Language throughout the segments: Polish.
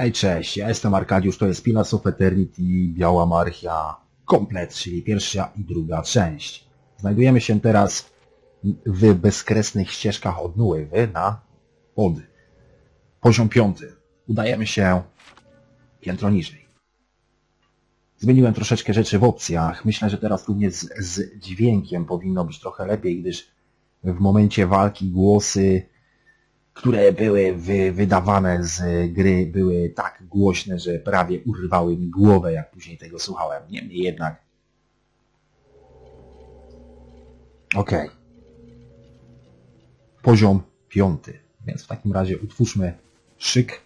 Hej, cześć, ja jestem Arkadiusz, to jest Pillars of Eternity, Biała Marchia, komplet, czyli pierwsza i druga część. Znajdujemy się teraz w bezkresnych ścieżkach od Nuewy na pod poziom piąty. Udajemy się piętro niżej. Zmieniłem troszeczkę rzeczy w opcjach. Myślę, że teraz również z, z dźwiękiem powinno być trochę lepiej, gdyż w momencie walki głosy które były wy, wydawane z gry, były tak głośne, że prawie urwały mi głowę, jak później tego słuchałem. Niemniej jednak. Ok. Poziom piąty. Więc w takim razie utwórzmy szyk.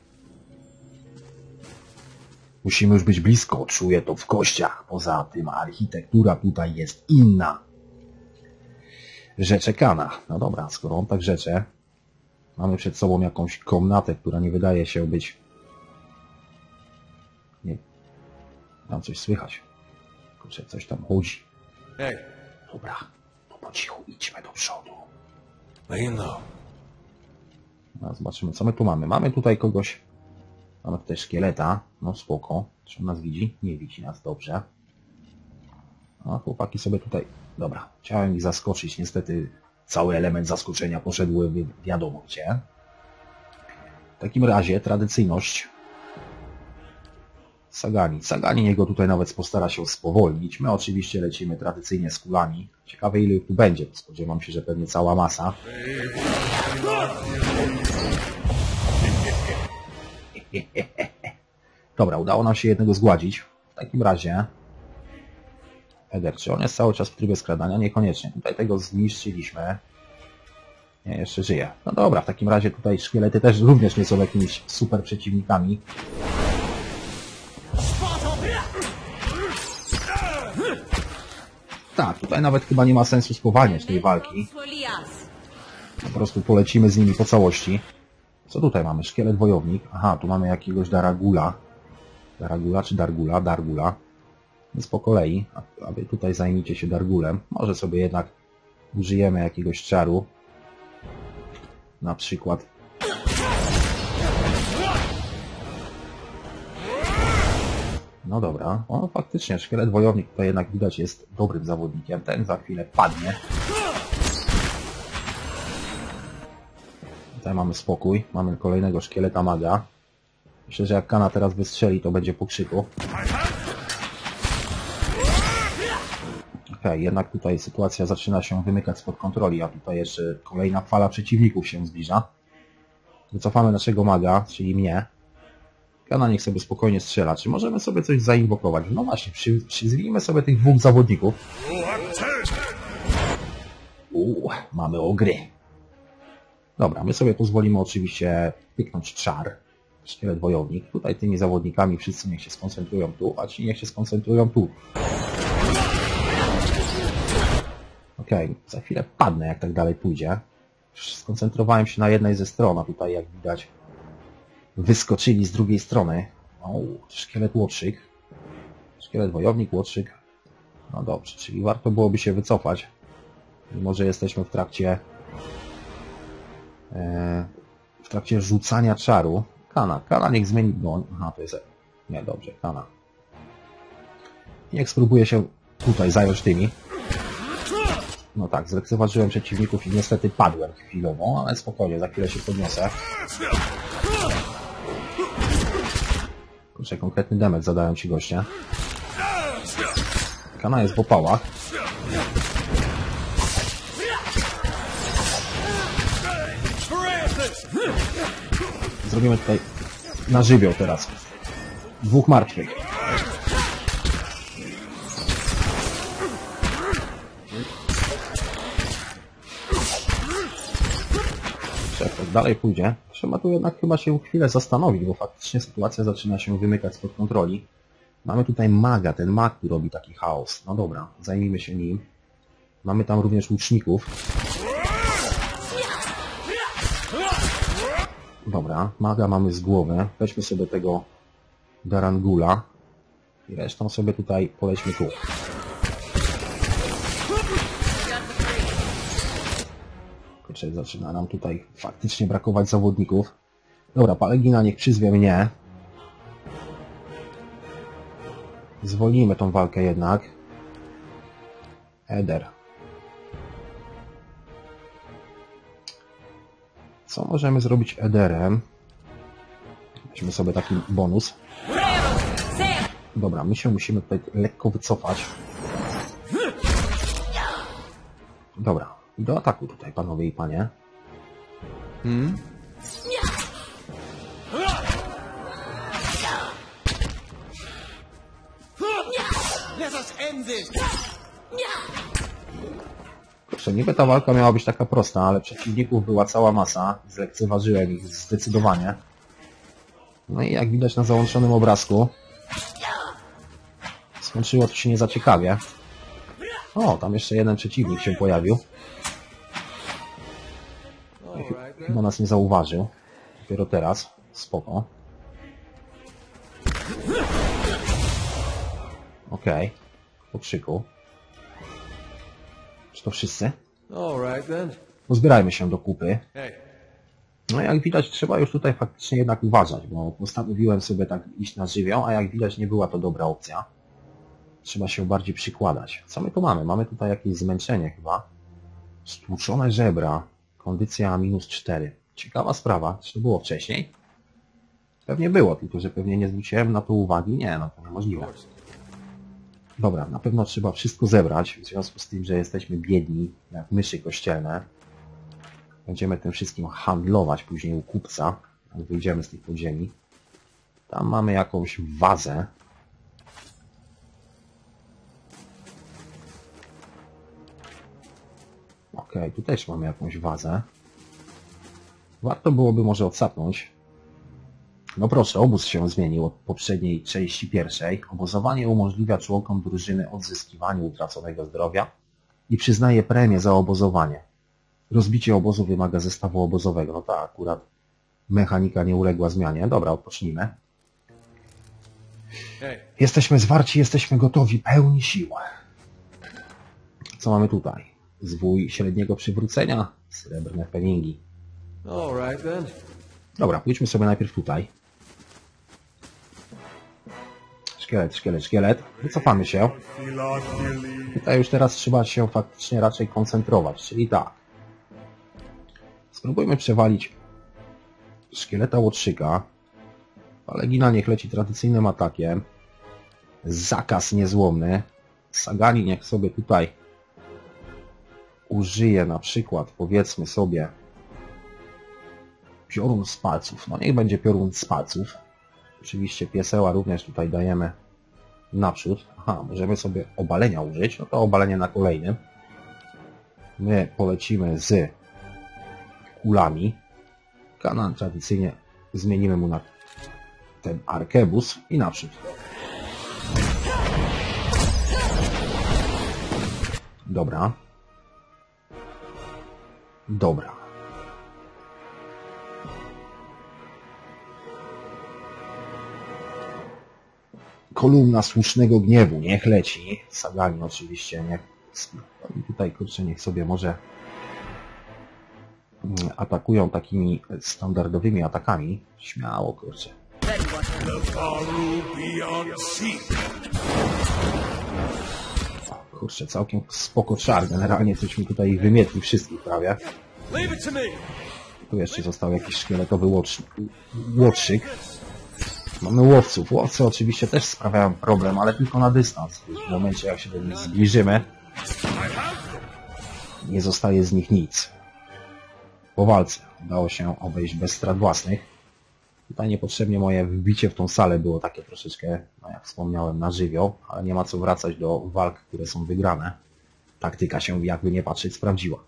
Musimy już być blisko, czuję to w kościach. Poza tym architektura tutaj jest inna. Rzeczekana. No dobra, skoro on tak rzecze, Mamy przed sobą jakąś komnatę, która nie wydaje się być... Nie. Tam coś słychać. Kurczę, coś tam chodzi. Hey, Dobra, to po cichu idźmy do przodu. laying low. No, zobaczymy, co my tu mamy. Mamy tutaj kogoś... Mamy tutaj szkieleta. No spoko. Czy on nas widzi? Nie widzi nas, dobrze. A chłopaki sobie tutaj... Dobra, chciałem ich zaskoczyć. Niestety cały element zaskoczenia poszedł wiadomo gdzie. W takim razie tradycyjność Sagani. Sagani niego tutaj nawet postara się spowolnić. My oczywiście lecimy tradycyjnie z kulami. Ciekawe ile tu będzie. Spodziewam się, że pewnie cała masa. Dobra, udało nam się jednego zgładzić. W takim razie Eder, czy on jest cały czas w trybie skradania? Niekoniecznie. Tutaj tego zniszczyliśmy. Nie, jeszcze żyje. No dobra, w takim razie tutaj szkielety też również nie są jakimiś super przeciwnikami. Tak, tutaj nawet chyba nie ma sensu spowalniać tej walki. Po prostu polecimy z nimi po całości. Co tutaj mamy? Szkielet wojownik. Aha, tu mamy jakiegoś Daragula. Daragula czy Dargula? Dargula. Więc po kolei, a, a wy tutaj zajmijcie się Dargulem. Może sobie jednak użyjemy jakiegoś czaru. Na przykład No dobra, o faktycznie, szkielet wojownik to jednak widać jest dobrym zawodnikiem. Ten za chwilę padnie. Tutaj mamy spokój, mamy kolejnego szkieleta maga. Myślę, że jak Kana teraz wystrzeli, to będzie po krzyku. Okej, jednak tutaj sytuacja zaczyna się wymykać spod kontroli, a tutaj jeszcze kolejna fala przeciwników się zbliża. Wycofamy naszego maga, czyli mnie. Kana niech sobie spokojnie strzela. Czy możemy sobie coś zainwokować? No właśnie, przy, przyzwijmy sobie tych dwóch zawodników. Uuu, mamy ogry. Dobra, my sobie pozwolimy oczywiście pyknąć czar. Szkielet wojownik. Tutaj tymi zawodnikami wszyscy niech się skoncentrują tu, a ci niech się skoncentrują tu. Okej, okay, za chwilę padnę, jak tak dalej pójdzie. Skoncentrowałem się na jednej ze stron, a tutaj, jak widać, wyskoczyli z drugiej strony. O, szkielet łotrzyk. Szkielet wojownik, łotrzyk. No dobrze, czyli warto byłoby się wycofać. Mimo, że jesteśmy w trakcie e, w trakcie rzucania czaru. Kana. Kana niech zmieni broń. Aha, to jest... Nie, dobrze, Kana. Niech spróbuje się tutaj zająć tymi. No tak, zlekceważyłem przeciwników i niestety padłem chwilowo, ale spokojnie, za chwilę się podniosę. Kurczę, konkretny damage zadają ci goście. Kana jest w opałach. Zrobimy tutaj na żywioł teraz. Dwóch martwych. Dalej pójdzie, trzeba tu jednak chyba się chwilę zastanowić, bo faktycznie sytuacja zaczyna się wymykać spod kontroli. Mamy tutaj maga, ten mag tu robi taki chaos. No dobra, zajmijmy się nim. Mamy tam również łuczników. Dobra, maga mamy z głowy. Weźmy sobie tego Darangula. I resztą sobie tutaj polećmy tu. Kurczę, zaczyna nam tutaj faktycznie brakować zawodników. Dobra, Palegina niech przyzwie mnie. Zwolnijmy tą walkę jednak. Eder. Co możemy zrobić Ederem? Weźmy sobie taki bonus. Dobra, my się musimy tutaj lekko wycofać. Dobra, do ataku tutaj, panowie i panie. Kurczę, niby ta walka miała być taka prosta, ale przeciwników była cała masa. Zlekceważyłem ich zdecydowanie. No i jak widać na załączonym obrazku, skończyło to się nie za ciekawie. O, tam jeszcze jeden przeciwnik się pojawił. Chyba nas nie zauważył. Dopiero teraz. Spoko. Okej. Po krzyku. Czy to wszyscy? Alright then. Pozbierajmy się do kupy. No jak widać trzeba już tutaj faktycznie jednak uważać, bo postanowiłem sobie tak iść na żywioł, a jak widać nie była to dobra opcja. Trzeba się bardziej przykładać. Co my tu mamy? Mamy tutaj jakieś zmęczenie chyba. Stłuczone żebra. Kondycja minus 4. Ciekawa sprawa. Czy to było wcześniej? Pewnie było, tylko że pewnie nie zwróciłem na to uwagi. Nie, no to niemożliwe. Dobra, na pewno trzeba wszystko zebrać, w związku z tym, że jesteśmy biedni, jak myszy kościelne. Będziemy tym wszystkim handlować później u kupca, jak wyjdziemy z tych podziemi. Tam mamy jakąś wazę. Ok, tu też mamy jakąś wazę. Warto byłoby może odsapnąć. No proszę, obóz się zmienił od poprzedniej części pierwszej. Obozowanie umożliwia członkom drużyny odzyskiwanie utraconego zdrowia i przyznaje premię za obozowanie. Rozbicie obozu wymaga zestawu obozowego. No tak, akurat mechanika nie uległa zmianie. Dobra, odpocznijmy. Jesteśmy zwarci, jesteśmy gotowi, pełni sił. Co mamy tutaj? Zwój średniego przywrócenia, srebrne then. Dobra, pójdźmy sobie najpierw tutaj. Szkielet, szkielet, szkielet. Wycofamy się. Tutaj już teraz trzeba się faktycznie raczej koncentrować, czyli tak. Spróbujmy przewalić szkieleta łotrzyka. Palegina niech leci tradycyjnym atakiem. Zakaz niezłomny. Sagani niech sobie tutaj użyje na przykład, powiedzmy sobie, piorun z palców. No niech będzie piorun z palców. Oczywiście pieseła również tutaj dajemy naprzód. Aha, możemy sobie obalenia użyć. No to obalenie na kolejnym. My polecimy z kulami. Kanan tradycyjnie zmienimy mu na ten arkebus i naprzód. Dobra. Dobra. kolumna słusznego gniewu, niech leci. Sagani oczywiście, niech tutaj kurczę, niech sobie może mm, atakują takimi standardowymi atakami. Śmiało, kurczę. Kurczę, całkiem spoko czar. Generalnie coś mi tutaj wymietli wszystkich prawie. Tu jeszcze został jakiś szkieletowy łotrzy- łotrzyk. Mamy łowców. Łowcy oczywiście też sprawiają problem, ale tylko na dystans. W momencie jak się do nich zbliżymy, nie zostaje z nich nic. Po walce udało się obejść bez strat własnych. Tutaj niepotrzebnie moje wbicie w tą salę było takie troszeczkę, no jak wspomniałem, na żywioł, ale nie ma co wracać do walk, które są wygrane. Taktyka się jakby nie patrzeć sprawdziła.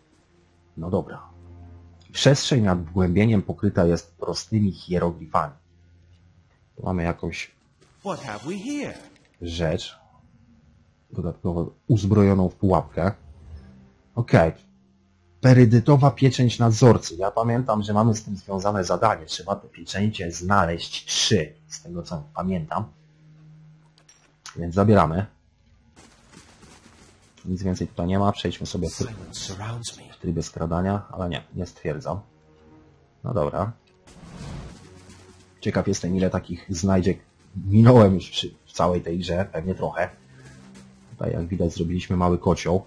No dobra. Przestrzeń nad wgłębieniem pokryta jest prostymi hieroglifami. Tu mamy jakąś rzecz, dodatkowo uzbrojoną w pułapkę. Okej. Perydytowa pieczęć nadzorcy. Ja pamiętam, że mamy z tym związane zadanie. Trzeba te pieczęcie znaleźć trzy, z tego co pamiętam. Więc zabieramy. Nic więcej tutaj nie ma. Przejdźmy sobie w w trybie skradania, ale nie, nie stwierdzam. No dobra. Ciekaw jestem, ile takich znajdziek minąłem już przy, w całej tej grze, pewnie trochę. Tutaj jak widać zrobiliśmy mały kocioł.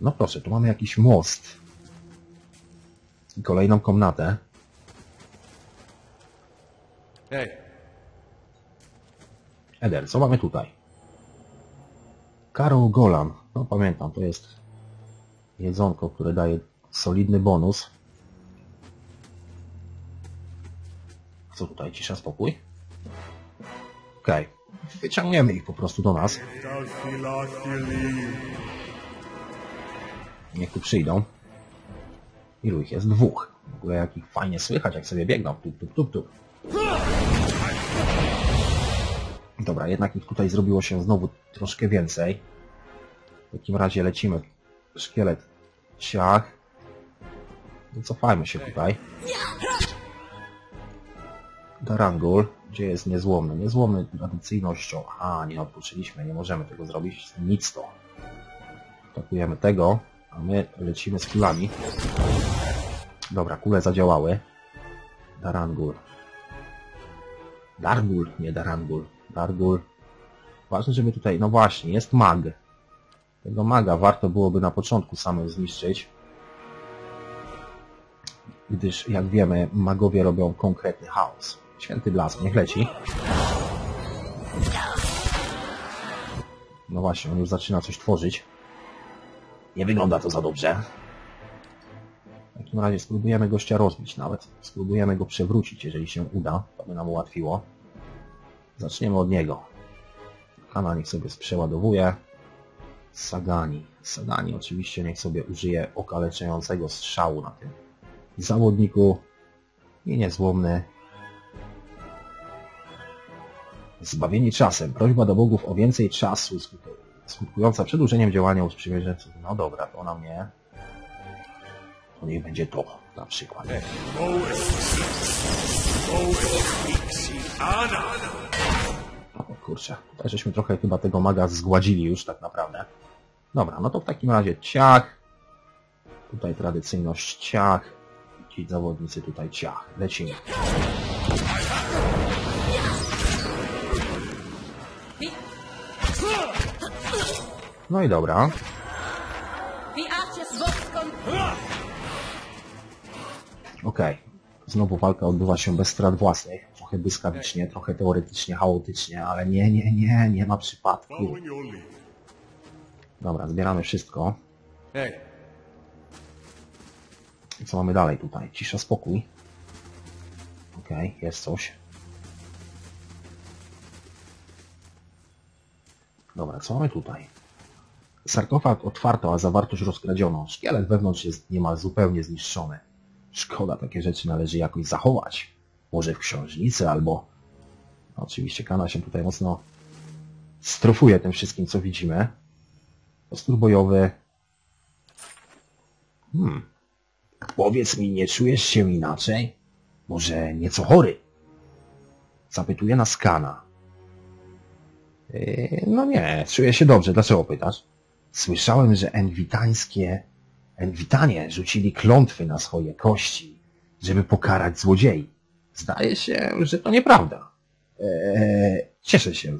No proszę, tu mamy jakiś most. I kolejną komnatę. Hey, Eder, co mamy tutaj? Karol Golan. No pamiętam, to jest jedzonko, które daje solidny bonus. Co tutaj? Cisza, spokój? Okej. Wyciągniemy ich po prostu do nas. Niech tu przyjdą. Ilu ich jest? Dwóch. W ogóle jak ich fajnie słychać, jak sobie biegną. Tup, tup, tup, tup. Dobra, jednak ich tutaj zrobiło się znowu troszkę więcej. W takim razie lecimy. Szkielet ciach. Wycofajmy się tutaj. Darangul. Gdzie jest niezłomny? Niezłomny tradycyjnością. A, nie odpoczęliśmy, nie możemy tego zrobić. Nic to. Atakujemy tego, a my lecimy z kulami. Dobra, kule zadziałały. Darangul. Dargul, nie Darangul. Dargul. Ważne, żeby tutaj... No właśnie, jest mag. Tego maga warto byłoby na początku samym zniszczyć. Gdyż, jak wiemy, magowie robią konkretny chaos. Święty blask, niech leci. No właśnie, on już zaczyna coś tworzyć. Nie wygląda to za dobrze. W takim razie spróbujemy gościa rozbić nawet. Spróbujemy go przewrócić, jeżeli się uda. To by nam ułatwiło. Zaczniemy od niego. Kana niech sobie przeładowuje. Sagani. Sagani oczywiście niech sobie użyje okaleczającego strzału na tym zawodniku. I niezłomny. Zbawieni czasem. Prośba do bogów o więcej czasu skutku- skutkująca przedłużeniem działania usprzymierzeńców. No dobra, to nam nie. To niech będzie to na przykład. O kurczę, tutaj żeśmy trochę chyba tego maga zgładzili już tak naprawdę. Dobra, no to w takim razie ciach. Tutaj tradycyjność ciach. Ci zawodnicy tutaj ciach. Lecimy. No i dobra. Okej. Znowu walka odbywa się bez strat własnych. Trochę błyskawicznie, trochę teoretycznie, chaotycznie, ale nie, nie, nie, nie ma przypadku. Dobra, zbieramy wszystko. I co mamy dalej tutaj? Cisza, spokój. Okej, jest coś. Dobra, co mamy tutaj? Sarkofag otwarto, a zawartość rozkradziono. Szkielet wewnątrz jest niemal zupełnie zniszczony. Szkoda, takie rzeczy należy jakoś zachować. Może w książnicy albo... No, oczywiście Kana się tutaj mocno strofuje tym wszystkim, co widzimy. Postur bojowy. Hmm. Powiedz mi, nie czujesz się inaczej? Może nieco chory? Zapytuje nas Kana. Yy, no nie, czuję się dobrze. Dlaczego pytasz? Słyszałem, że enwitańskie... Enwitanie rzucili klątwy na swoje kości, żeby pokarać złodziei. Zdaje się, że to nieprawda. Eee, cieszę się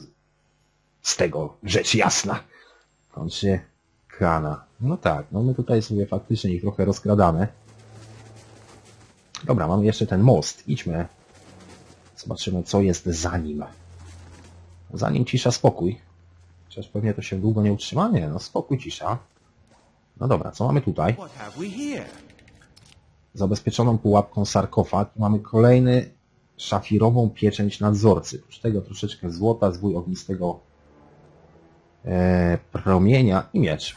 z- tego, rzecz jasna. Kończy Kana. No tak, no my tutaj sobie faktycznie ich trochę rozkradamy. Dobra, mamy jeszcze ten most. Idźmy. Zobaczymy, co jest za nim. Za nim cisza, spokój. Chociaż pewnie to się długo nie utrzyma. Nie, no spokój, cisza. No dobra, co mamy tutaj? Zabezpieczoną pułapką sarkofag mamy kolejny szafirową pieczęć nadzorcy. Oprócz tego troszeczkę złota, zwój ognistego e, promienia i miecz.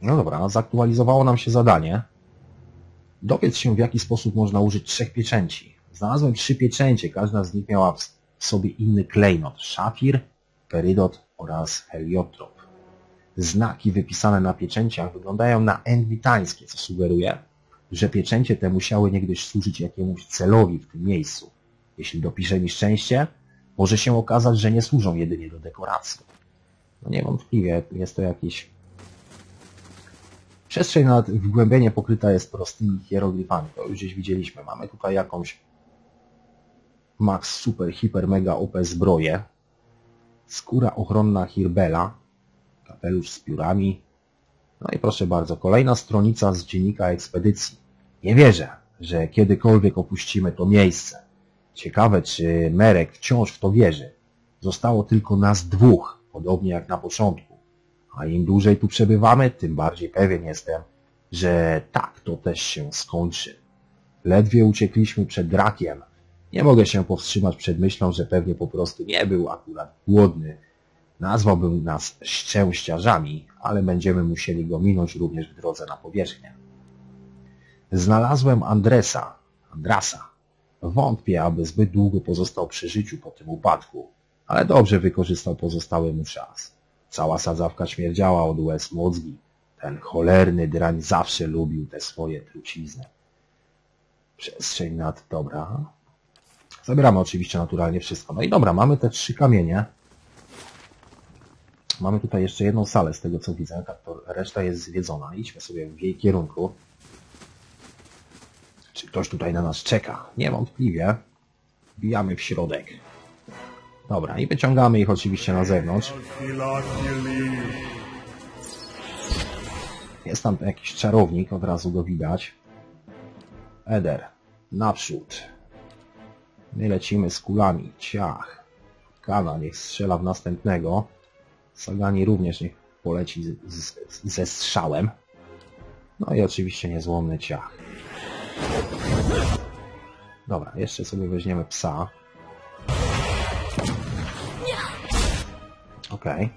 No dobra, zaktualizowało nam się zadanie. Dowiedz się, w jaki sposób można użyć trzech pieczęci. Znalazłem trzy pieczęcie, każda z nich miała w sobie inny klejnot. Szafir, perydot oraz heliotrop. Znaki wypisane na pieczęciach wyglądają na enwitańskie, co sugeruje, że pieczęcie te musiały niegdyś służyć jakiemuś celowi w tym miejscu. Jeśli dopisze mi szczęście, może się okazać, że nie służą jedynie do dekoracji. No niewątpliwie jest to jakiś... Przestrzeń nad wgłębienie pokryta jest prostymi hieroglifami. To już gdzieś widzieliśmy. Mamy tutaj jakąś max super hiper mega OP zbroje, skóra ochronna Hirbela, kapelusz z piórami, no i proszę bardzo, kolejna stronica z dziennika ekspedycji. Nie wierzę, że kiedykolwiek opuścimy to miejsce. Ciekawe, czy Merek wciąż w to wierzy. Zostało tylko nas dwóch, podobnie jak na początku. A im dłużej tu przebywamy, tym bardziej pewien jestem, że tak to też się skończy. Ledwie uciekliśmy przed drakiem. Nie mogę się powstrzymać przed myślą, że pewnie po prostu nie był akurat głodny. Nazwałbym nas szczęściarzami, ale będziemy musieli go minąć również w drodze na powierzchnię. Znalazłem Andresa, Andrasa. Wątpię, aby zbyt długo pozostał przy życiu po tym upadku, ale dobrze wykorzystał pozostały mu czas. Cała sadzawka śmierdziała od łez mózgi. Ten cholerny drań zawsze lubił te swoje trucizny. Przestrzeń nad... Dobra. Zabieramy oczywiście naturalnie wszystko. No i dobra, mamy te trzy kamienie. Mamy tutaj jeszcze jedną salę z tego co widzę. Tak, to reszta jest zwiedzona. Idźmy sobie w jej kierunku. Czy ktoś tutaj na nas czeka? Niewątpliwie. Wbijamy w środek. Dobra, i wyciągamy ich oczywiście na zewnątrz. Jest tam jakiś czarownik, od razu go widać. Eder, naprzód. My lecimy z kulami. Ciach. Kana niech strzela w następnego. Sagani również niech poleci z, z, ze strzałem. No i oczywiście niezłomny ciach. Dobra, jeszcze sobie weźmiemy psa. Okej.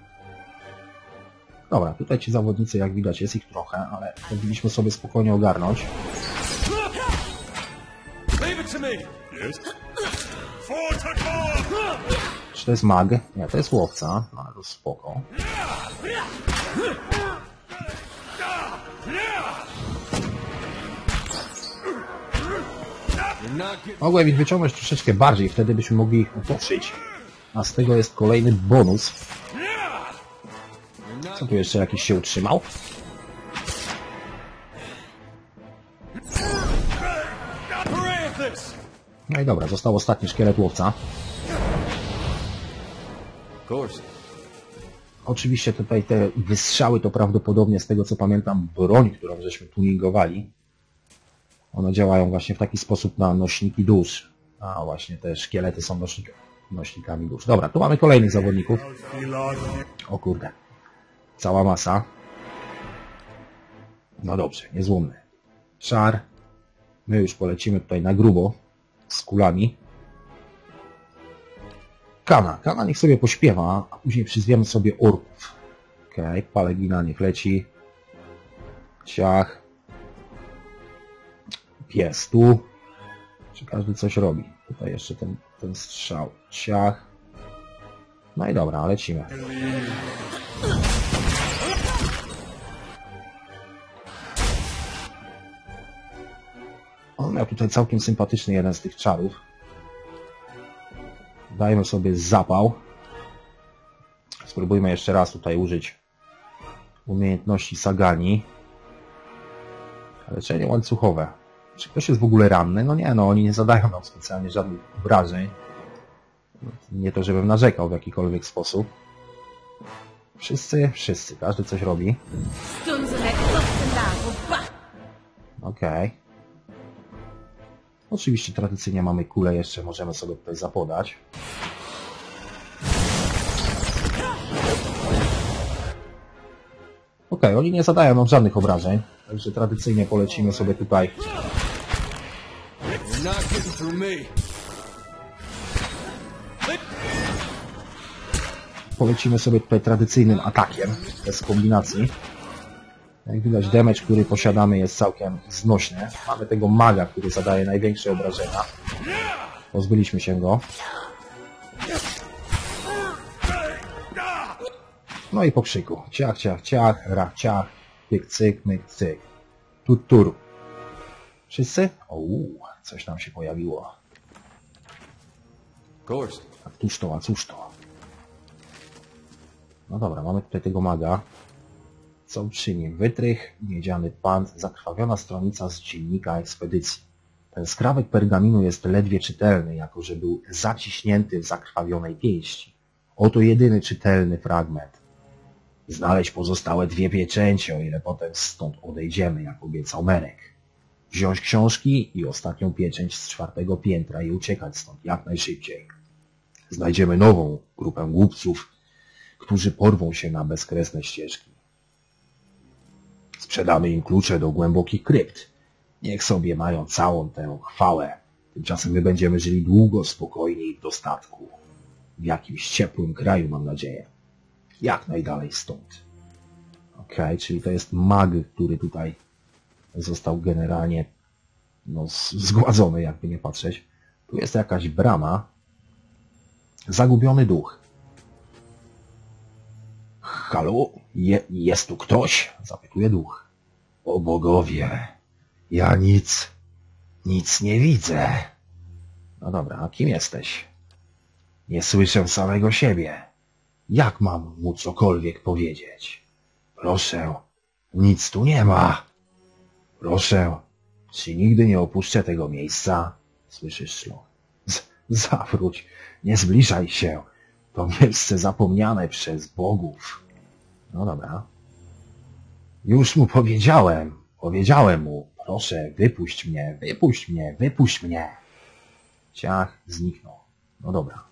Dobra, tutaj ci zawodnicy, jak widać, jest ich trochę, ale powinniśmy sobie spokojnie ogarnąć. Czy to jest mag? Nie, to jest łowca, no to spoko. Mogłem ich wyciągnąć troszeczkę bardziej, wtedy byśmy mogli ich utoczyć. A z tego jest kolejny bonus. Co tu jeszcze jakiś się utrzymał? No i dobra, został ostatni szkielet łowca. Oczywiście tutaj te wystrzały to prawdopodobnie z tego co pamiętam broń, którą żeśmy tuningowali. One działają właśnie w taki sposób na nośniki dusz. A właśnie te szkielety są nośnik, nośnikami dusz. Dobra, tu mamy kolejnych zawodników. O kurde. Cała masa. No dobrze, niezłomny. Szar. My już polecimy tutaj na grubo z kulami. Kana. Kana niech sobie pośpiewa, a później przyzwiemy sobie orków. Okej, okay, palegina niech leci. Ciach. Pies tu. Czy każdy coś robi? Tutaj jeszcze ten, ten strzał. Ciach. No i dobra, lecimy. Miał tutaj całkiem sympatyczny jeden z tych czarów. Dajmy sobie zapał. Spróbujmy jeszcze raz tutaj użyć umiejętności Sagani. Leczenie łańcuchowe. Czy ktoś jest w ogóle ranny? No nie, no oni nie zadają nam specjalnie żadnych obrażeń. Nie to, żebym narzekał w jakikolwiek sposób. Wszyscy, wszyscy, każdy coś robi. Unsere Kotzenlager. Oczywiście tradycyjnie mamy kulę jeszcze, możemy sobie tutaj zapodać. Okej, oni nie zadają nam żadnych obrażeń, także tradycyjnie polecimy sobie tutaj polecimy sobie tutaj tradycyjnym atakiem, bez kombinacji. Jak widać damage, który posiadamy jest całkiem znośny. Mamy tego maga, który zadaje największe obrażenia. Pozbyliśmy się go. No i po krzyku. Ciach, ciach, ciach, rach, ciach, pyk, cyk, myk, cyk. Tut, tur. Wszyscy? Uuu, coś nam się pojawiło. A cóż to, a cóż to? No dobra, mamy tutaj tego maga. Co przy nim? Wytrych, miedziany pant, zakrwawiona stronica z dziennika ekspedycji. Ten skrawek pergaminu jest ledwie czytelny, jako że był zaciśnięty w zakrwawionej pięści. Oto jedyny czytelny fragment. Znaleźć pozostałe dwie pieczęcie, o ile potem stąd odejdziemy, jak obiecał Merek. Wziąć książki i ostatnią pieczęć z czwartego piętra i uciekać stąd jak najszybciej. Znajdziemy nową grupę głupców, którzy porwą się na bezkresne ścieżki. Sprzedamy im klucze do głębokich krypt. Niech sobie mają całą tę chwałę. Tymczasem my będziemy żyli długo, spokojnie i w dostatku. W jakimś ciepłym kraju, mam nadzieję. Jak najdalej stąd. Okej, czyli to jest mag, który tutaj został generalnie no, zgładzony, jakby nie patrzeć. Tu jest jakaś brama. Zagubiony duch. Halo? Je, jest tu ktoś? Zapytuje duch. O bogowie, ja nic, nic nie widzę. No dobra, a kim jesteś? Nie słyszę samego siebie. Jak mam mu cokolwiek powiedzieć? Proszę, nic tu nie ma. Proszę, czy nigdy nie opuszczę tego miejsca? Słyszysz szlok. Z- Zawróć, nie zbliżaj się. To miejsce zapomniane przez bogów. No dobra. Już mu powiedziałem. Powiedziałem mu. Proszę, wypuść mnie, wypuść mnie, wypuść mnie. Ciach zniknął. No dobra.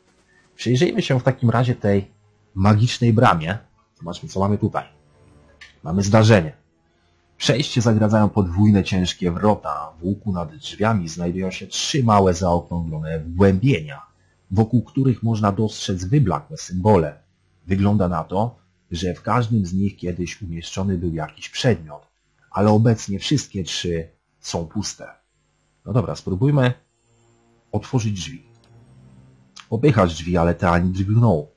Przyjrzyjmy się w takim razie tej magicznej bramie. Zobaczmy, co mamy tutaj. Mamy zdarzenie. Przejście zagradzają podwójne ciężkie wrota. W łuku nad drzwiami znajdują się trzy małe zaokrąglone wgłębienia, wokół których można dostrzec wyblakłe symbole. Wygląda na to, że w każdym z nich kiedyś umieszczony był jakiś przedmiot, ale obecnie wszystkie trzy są puste. No dobra, spróbujmy otworzyć drzwi. Popychać drzwi, ale te ani drgną.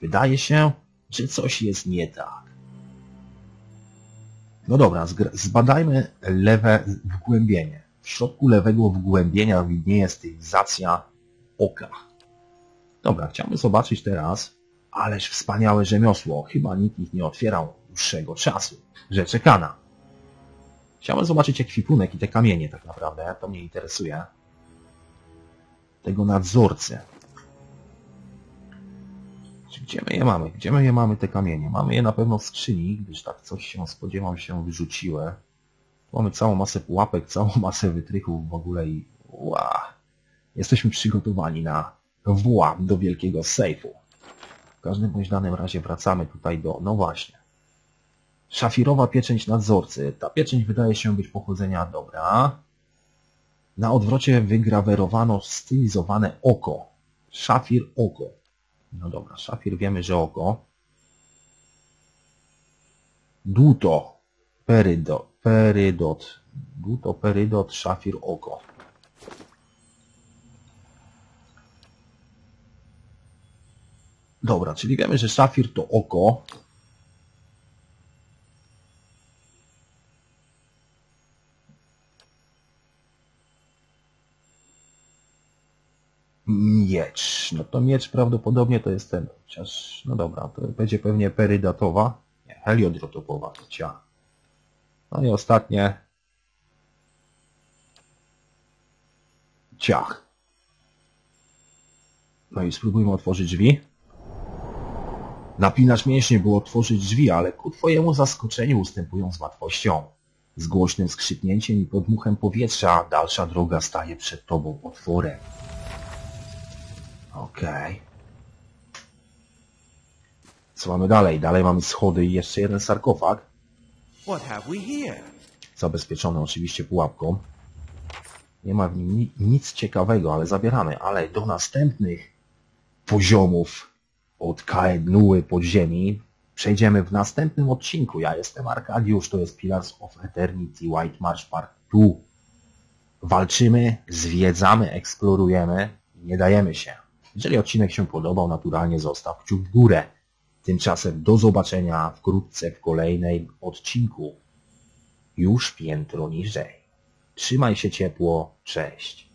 Wydaje się, że coś jest nie tak. No dobra, zbadajmy lewe wgłębienie. W środku lewego wgłębienia widnieje stylizacja oka. Dobra, chciałbym zobaczyć teraz, ależ wspaniałe rzemiosło. Chyba nikt ich nie otwierał dłuższego czasu. Rzeczy Kana. Chciałbym zobaczyć ekwipunek i te kamienie tak naprawdę, to mnie interesuje. Tego nadzorcy. Gdzie my je mamy? Gdzie my je mamy, te kamienie? Mamy je na pewno w skrzyni, gdyż tak coś się, spodziewam się, wyrzuciły. Mamy całą masę pułapek, całą masę wytrychów w ogóle i ła. Jesteśmy przygotowani na włam do wielkiego sejfu. W każdym bądź danym razie wracamy tutaj do, no właśnie. Szafirowa pieczęć nadzorcy. Ta pieczęć wydaje się być pochodzenia dobra. Na odwrocie wygrawerowano stylizowane oko. Szafir oko. No dobra, szafir wiemy, że oko. Dłuto, perydot, perydot, dłuto, perydot, szafir oko. Dobra, czyli wiemy, że szafir to oko. Miecz. No to miecz prawdopodobnie to jest ten. Chociaż, no dobra, to będzie pewnie perydatowa. Nie, heliodrotopowa to cia. No i ostatnie. Ciach. No i spróbujmy otworzyć drzwi. Napinacz mięśnie było otworzyć drzwi, ale ku twojemu zaskoczeniu ustępują z łatwością. Z głośnym skrzypnięciem i podmuchem powietrza dalsza droga staje przed tobą otworem. Okej. Co mamy dalej? Dalej mamy schody i jeszcze jeden sarkofag. Zabezpieczony oczywiście pułapką. Nie ma w nim ni nic ciekawego, ale zabieramy. Ale do następnych poziomów od Kaednuły podziemi przejdziemy w następnym odcinku. Ja jestem Arkadiusz, to jest Pillars of Eternity White March Part 2. Walczymy, zwiedzamy, eksplorujemy, nie dajemy się. Jeżeli odcinek się podobał, naturalnie zostaw kciuk w górę. Tymczasem do zobaczenia wkrótce w kolejnym odcinku. Już piętro niżej. Trzymaj się ciepło, cześć.